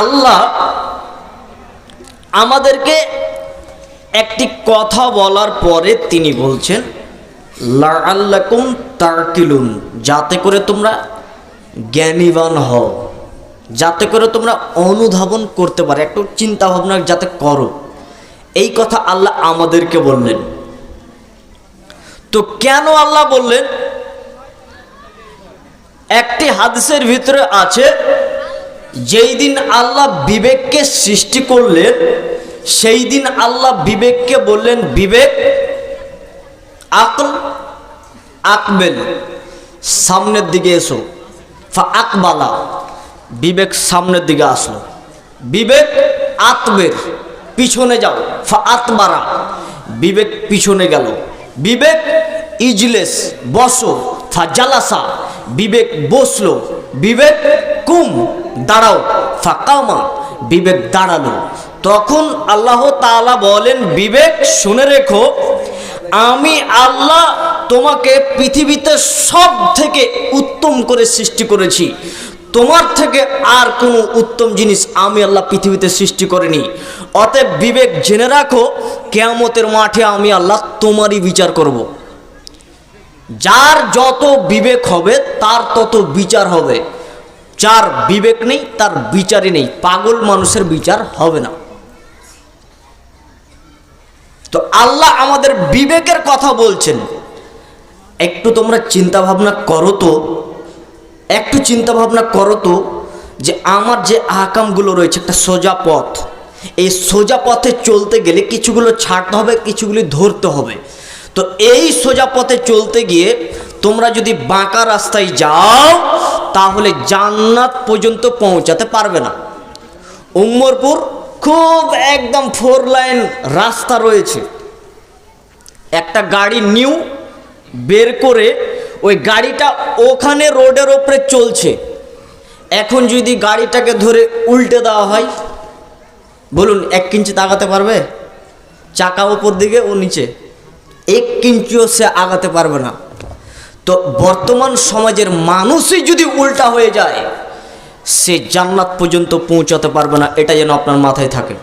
আল্লাহ আমাদেরকে একটি কথা বলার পরে তিনি বলছেন, লাআল্লাকুম তারকিলুন যাতে করে তোমরা জ্ঞানীবান হও, যাতে করে তোমরা অনুধাবন করতে পারো, একটু চিন্তা ভাবনা যাতে করো। এই কথা আল্লাহ আমাদেরকে বললেন। তো কেন আল্লাহ বললেন, একটি হাদিসের ভিতরে আছে যেই দিন আল্লাহ বিবেককে সৃষ্টি করলেন, সেই দিন আল্লাহ বিবেককে বললেন, বিবেক, আকল, আকবেল, সামনের দিকে এসো। ফা আকবালা, বিবেক সামনের দিকে আসলো। বিবেক আতবের পিছনে যাও। ফা আতবারা বিবেক পিছনে গেল। বিবেক ইজলেস, বসো। ফা জালাসা বিবেক বসল, বিবেক কুম, দাঁড়াও ফা কামা বিবেক দাঁড়াল। তখন আল্লাহ তাআলা বলেন, বিবেক, শুনে রেখো, আমি আল্লাহ তোমাকে পৃথিবীতে সব থেকে উত্তম করে সৃষ্টি করেছি। তোমার থেকে আর কোনো উত্তম জিনিস আমি আল্লাহ পৃথিবীতে সৃষ্টি করিনি। অতএব বিবেক জেনে রাখো, কেয়ামতের মাঠে আমি আল্লাহ তোমারই বিচার করব। যার যত বিবেক হবে, তার তত বিচার হবে। যার বিবেক নেই, তার বিচারই নেই। পাগল মানুষের বিচার হবে না। তো আল্লাহ আমাদের বিবেকের কথা বলছেন। একটু তোমরা চিন্তা ভাবনা করো তো। একটু চিন্তা ভাবনা করো তো যে আমার যে আকামগুলো রয়েছে, একটা সোজা পথ। এই সোজা পথে চলতে গেলে কিছুগুলো ছাড়তে হবে, কিছুগুলি ধরতে হবে। তো এই সোজা পথে চলতে গিয়ে তোমরা যদি বাঁকা রাস্তায় যাও, তাহলে জান্নাত পর্যন্ত পৌঁছাতে পারবে না। উম্মরপুর খুব একদম ফোর লাইন রাস্তা রয়েছে। একটা গাড়ি নিউ বের করে ওই গাড়িটা ওখানে রোডের ওপরে চলছে। এখন যদি গাড়িটাকে ধরে উল্টে দেওয়া হয়, বলুন, এক কিঞ্চি তাকাতে পারবে? চাকা ওপর দিকে ও নিচে? এক কিঞ্চিও সে আগাতে পারবে না। তো বর্তমান সমাজের মানুষই যদি উল্টা হয়ে যায়, সে জান্নাত পর্যন্ত পৌঁছাতে পারবে না, এটা যেন আপনার মাথায় থাকে।